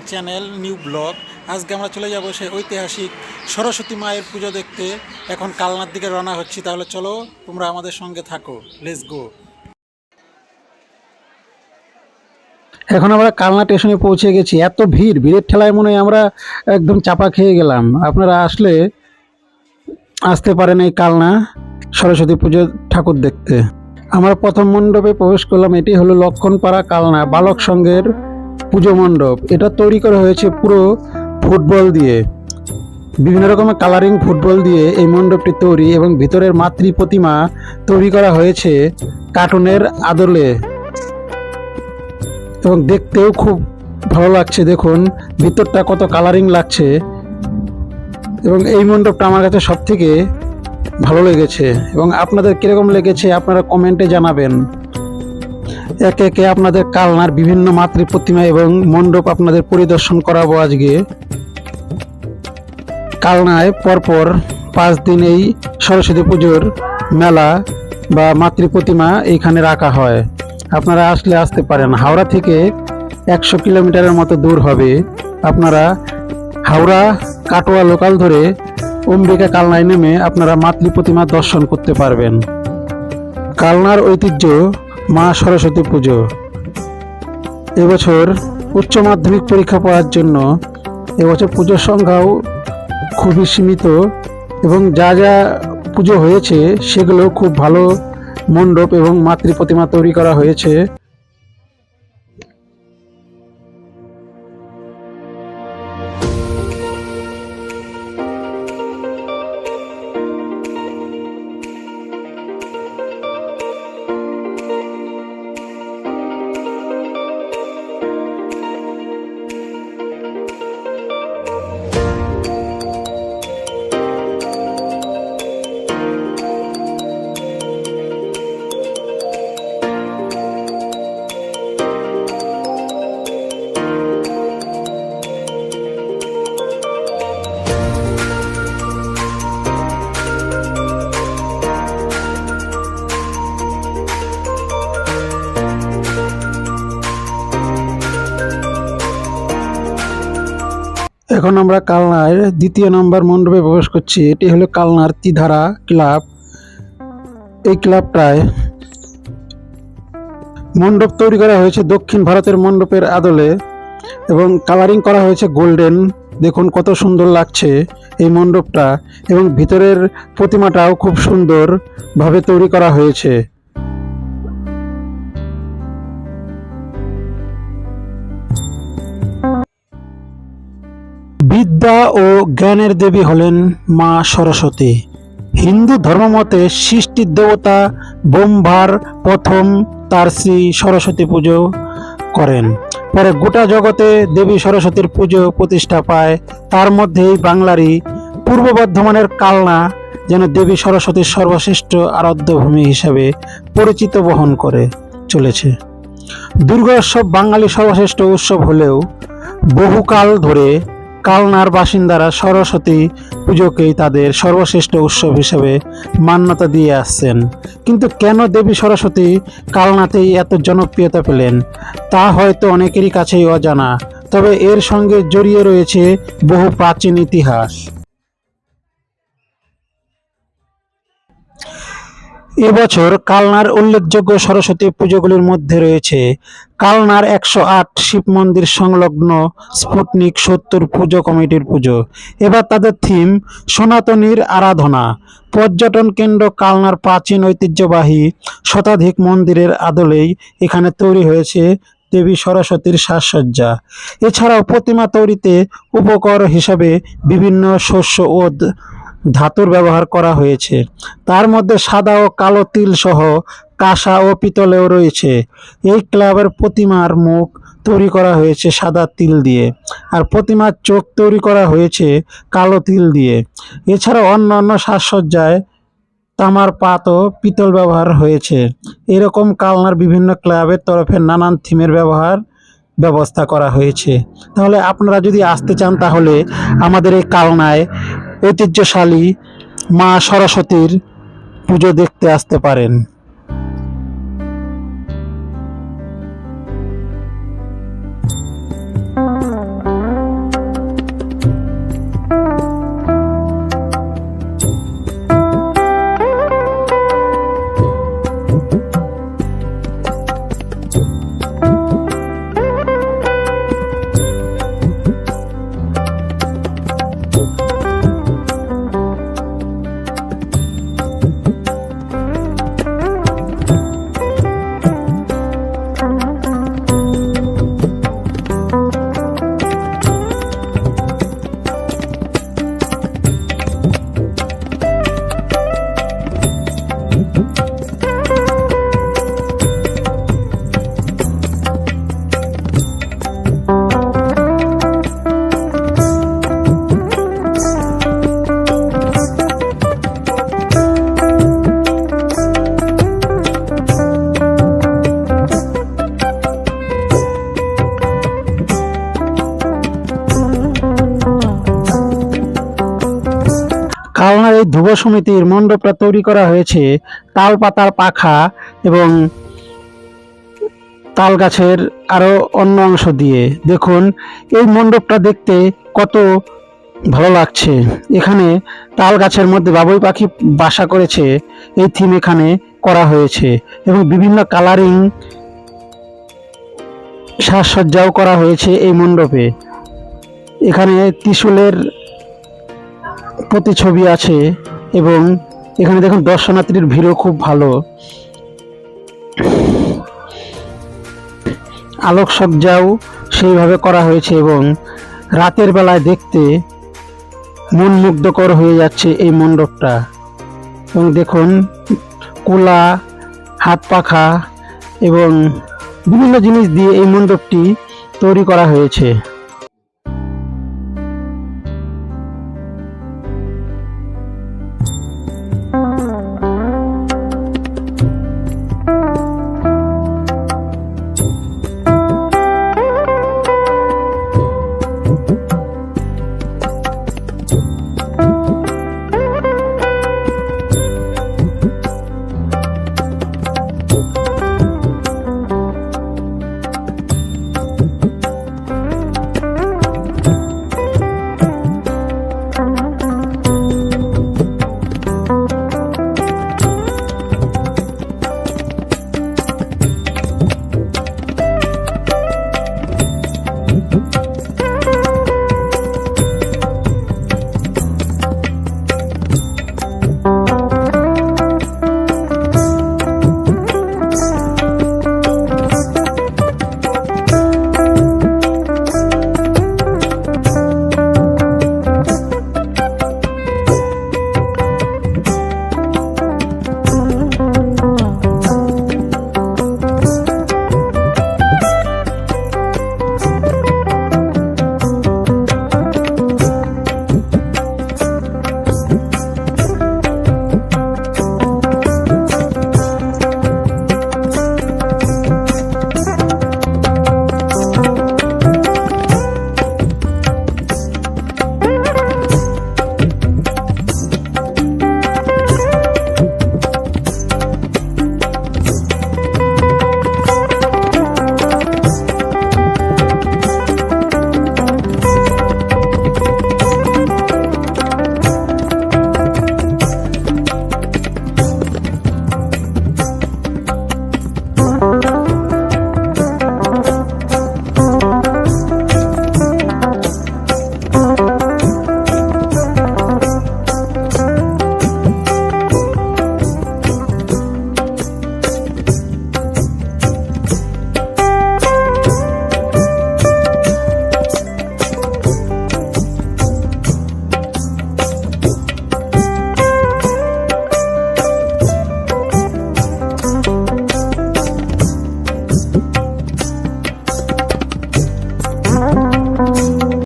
My channel, new blog. আজকে আমরা চলে যাব সেই ঐতিহাসিক সরস্বতী মায়ের পুজো দেখতে। এখন কালনার দিকে রওনা হচ্ছি, তাহলে চলো তোমরা আমাদের সঙ্গে থাকো। লেটস গো এখন আমরা কালনা স্টেশনে পৌঁছে গেছি। এত ভিড়, ভিড়ের ঠেলায় মনে হয় আমরা একদম চাপা খেয়ে গেলাম। আপনারা আসলে আসতে পারেন এই কালনা সরস্বতী পুজো ঠাকুর দেখতে। আমরা প্রথম মণ্ডপে প্রবেশ করলাম, এটি হলো লক্ষণপাড়া কালনা, বালক সংঘের পুজো মণ্ডপ। এটা তৈরি করা হয়েছে পুরো ফুটবল দিয়ে। বিভিন্ন রকমের কালারিং ফুটবল দিয়ে এই মণ্ডপটি তৈরি এবং ভিতরের মাতৃ প্রতিমা তৈরি করা হয়েছে কার্টুনের আদলে। এবং দেখতেও খুব ভালো লাগছে, দেখুন, ভিতরটা কত কালারিং লাগছে। এবং এই মণ্ডপটা আমার কাছে সব থেকে ভালো লেগেছে। এবং আপনাদের কীরকম লেগেছে আপনারা কমেন্টে জানাবেন। একে একে আপনাদের কালনার বিভিন্ন মাতৃ প্রতিমা এবং মণ্ডপ আপনাদের পরিদর্শন করাবো আজকে। কালনায় পরপর পাঁচ দিন এই সরস্বতী পুজোর মেলা বা মাতৃ প্রতিমা এইখানে রাখা হয়। আপনারা আসলে আসতে পারেন। হাওড়া থেকে একশো কিলোমিটারের মতো দূর হবে। আপনারা হাওড়া কাটোয়া লোকাল ধরে অম্বিকা কালনায় নেমে আপনারা মাতৃ প্রতিমা দর্শন করতে পারবেন। কালনার ঐতিহ্য মা সরস্বতী পুজো। এবছর উচ্চ মাধ্যমিক পরীক্ষা পড়ার জন্য এবছর পুজোর সংখ্যাও খুবই সীমিত এবং যা যা পুজো হয়েছে সেগুলো খুব ভালো মণ্ডপ এবং মাতৃ প্রতিমা তৈরি করা হয়েছে। এখন আমরা কালনার দ্বিতীয় নম্বর মণ্ডপে প্রবেশ করছি। এটি হলো কালনার তিধারা ক্লাব। এই ক্লাবটায় মণ্ডপ তৈরি করা হয়েছে দক্ষিণ ভারতের মণ্ডপের আদলে এবং কালারিং করা হয়েছে গোল্ডেন দেখুন কত সুন্দর লাগছে এই মণ্ডপটা এবং ভিতরের প্রতিমাটাও খুব সুন্দরভাবে তৈরি করা হয়েছে। বিদ্যা ও জ্ঞানের দেবী হলেন মা সরস্বতী। হিন্দু ধর্মমতে সৃষ্টির দেবতা ব্রহ্মার প্রথম তার শ্রী সরস্বতী পুজো করেন। পরে গোটা জগতে দেবী সরস্বতীর পুজো প্রতিষ্ঠা পায়। তার মধ্যেই বাংলারই পূর্ব বর্ধমানের কালনা যেন দেবী সরস্বতীর সর্বশ্রেষ্ঠ আরাধ্য ভূমি হিসাবে পরিচিত বহন করে চলেছে। দুর্গোৎসব বাঙালি সর্বশ্রেষ্ঠ উৎসব হলেও বহুকাল ধরে কালনার বাসিন্দারা সরস্বতী পুজোকেই তাদের সর্বশ্রেষ্ঠ উৎসব হিসেবে মান্যতা দিয়ে আসছেন। কিন্তু কেন দেবী সরস্বতী কালনাতেই এত জনপ্রিয়তা পেলেন? তা হয়তো অনেকেরই কাছেই অজানা, তবে এর সঙ্গে জড়িয়ে রয়েছে বহু প্রাচীন ইতিহাস। এবছর কালনার উল্লেখযোগ্য সরস্বতী পুজোগুলির মধ্যে রয়েছে কালনার একশো আট শিব মন্দির সংলগ্ন স্পুটনিক সত্তর পুজো কমিটির পুজো। এবার তাদের থিম, সনাতনীর আরাধনা। পর্যটন কেন্দ্র কালনার প্রাচীন ঐতিহ্যবাহী শতাধিক মন্দিরের আদলেই এখানে তৈরি হয়েছে দেবী সরস্বতীর সাজসজ্জা। এছাড়াও প্রতিমা তৈরিতে উপকর হিসাবে বিভিন্ন শস্য ও ধাতুর ব্যবহার করা হয়েছে। তার মধ্যে সাদা ও কালো তিল সহ কাঁসা ও পিতলেও রয়েছে। এই ক্লাবের প্রতিমার মুখ তৈরি করা হয়েছে সাদা তিল দিয়ে আর প্রতিমার চোখ তৈরি করা হয়েছে কালো তিল দিয়ে। এছাড়া অন্য অন্য সাজসজ্জায় তামার পাত ও পিতল ব্যবহার হয়েছে। এরকম কালনার বিভিন্ন ক্লাবের তরফে নানান থিমের ব্যবহার ব্যবস্থা করা হয়েছে। তাহলে আপনারা যদি আসতে চান তাহলে আমাদের এই কালনায় ঐতিহ্যশালী মা সরস্বতীর পুজো দেখতে আসতে পারেন। ধ্রুব সমিতির মণ্ডপটা তৈরি করা হয়েছে তাল পাতার পাখা এবং তাল গাছের আরও অন্য অংশ দিয়ে। দেখুন, এই মণ্ডপটা দেখতে কত ভালো লাগছে। এখানে তাল গাছের মধ্যে বাবুই পাখি বাসা করেছে, এই থিম এখানে করা হয়েছে এবং বিভিন্ন কালারিং সাজসজ্জাও করা হয়েছে এই মণ্ডপে। এখানে ত্রিশূলের প্রতিছবি আছে এবং এখানে দেখুন দর্শনার্থীর ভিড়ও খুব ভালো। আলোকসজ্জাও সেইভাবে করা হয়েছে এবং রাতের বেলায় দেখতে মন মুগ্ধকর হয়ে যাচ্ছে এই মণ্ডপটা। এবং দেখুন কুলা, হাত পাখা এবং বিভিন্ন জিনিস দিয়ে এই মণ্ডপটি তৈরি করা হয়েছে।